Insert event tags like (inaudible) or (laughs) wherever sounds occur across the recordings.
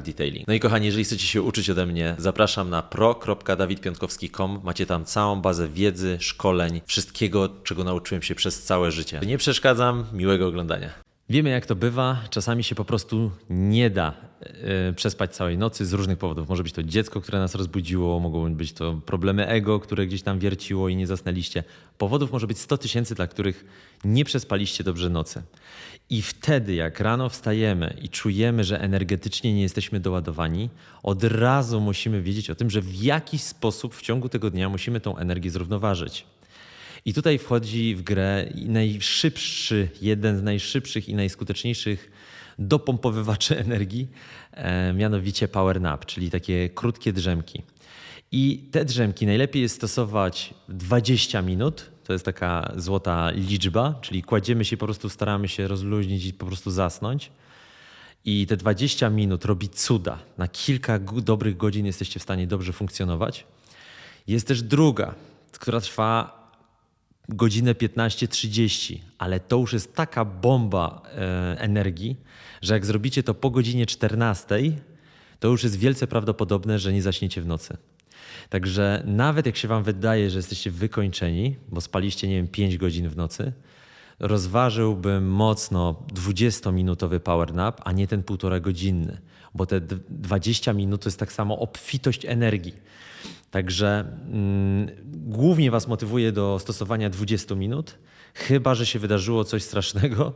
detailing. No i kochani, jeżeli chcecie się uczyć ode mnie, zapraszam na pro.dawidpiątkowski.com. Macie tam całą bazę wiedzy, szkoleń, wszystkiego, czego nauczyłem się przez całe życie. Nie przeszkadzam, miłego oglądania. Wiemy, jak to bywa. Czasami się po prostu nie da e, przespać całej nocy z różnych powodów. Może być to dziecko, które nas rozbudziło, mogą być to problemy ego, które gdzieś tam wierciło i nie zasnęliście. Powodów może być 100 tysięcy, dla których nie przespaliście dobrze nocy. I wtedy, jak rano wstajemy i czujemy, że energetycznie nie jesteśmy doładowani, od razu musimy wiedzieć o tym, że w jakiś sposób w ciągu tego dnia musimy tą energię zrównoważyć. I tutaj wchodzi w grę najszybszy, jeden z najszybszych i najskuteczniejszych dopompowywaczy (laughs) energii, e, mianowicie power nap, czyli takie krótkie drzemki. I te drzemki najlepiej jest stosować 20 minut. To jest taka złota liczba, czyli kładziemy się, po prostu staramy się rozluźnić i po prostu zasnąć. I te 20 minut robi cuda. Na kilka dobrych godzin jesteście w stanie dobrze funkcjonować. Jest też druga, która trwa godzinę 15-30, ale to już jest taka bomba e, energii, że jak zrobicie to po godzinie 14, to już jest wielce prawdopodobne, że nie zaśniecie w nocy. Także nawet jak się wam wydaje, że jesteście wykończeni, bo spaliście, nie wiem, 5 godzin w nocy, rozważyłbym mocno 20-minutowy power nap, a nie ten półtora godzinny, bo te d- 20 minut to jest tak samo obfitość energii. Także mm, głównie Was motywuje do stosowania 20 minut, chyba że się wydarzyło coś strasznego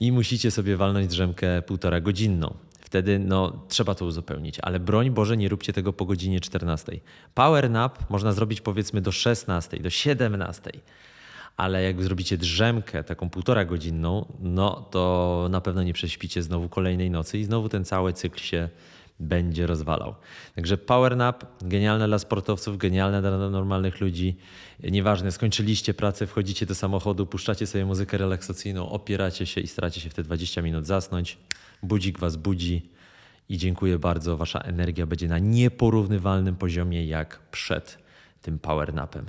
i musicie sobie walnąć drzemkę półtora godzinną. Wtedy no, trzeba to uzupełnić, ale broń Boże, nie róbcie tego po godzinie 14. Power nap można zrobić powiedzmy do 16, do 17 ale jak zrobicie drzemkę, taką półtora godzinną, no to na pewno nie prześpicie znowu kolejnej nocy i znowu ten cały cykl się będzie rozwalał. Także power nap, genialne dla sportowców, genialne dla normalnych ludzi. Nieważne, skończyliście pracę, wchodzicie do samochodu, puszczacie sobie muzykę relaksacyjną, opieracie się i staracie się w te 20 minut zasnąć. Budzik was budzi i dziękuję bardzo. Wasza energia będzie na nieporównywalnym poziomie jak przed tym power napem.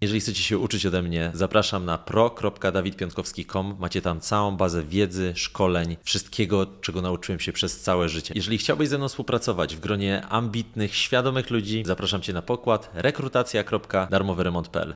Jeżeli chcecie się uczyć ode mnie, zapraszam na pro.dawidpiątkowski.com. Macie tam całą bazę wiedzy, szkoleń, wszystkiego, czego nauczyłem się przez całe życie. Jeżeli chciałbyś ze mną współpracować w gronie ambitnych, świadomych ludzi, zapraszam Cię na pokład rekrutacja.darmoweremont.pl.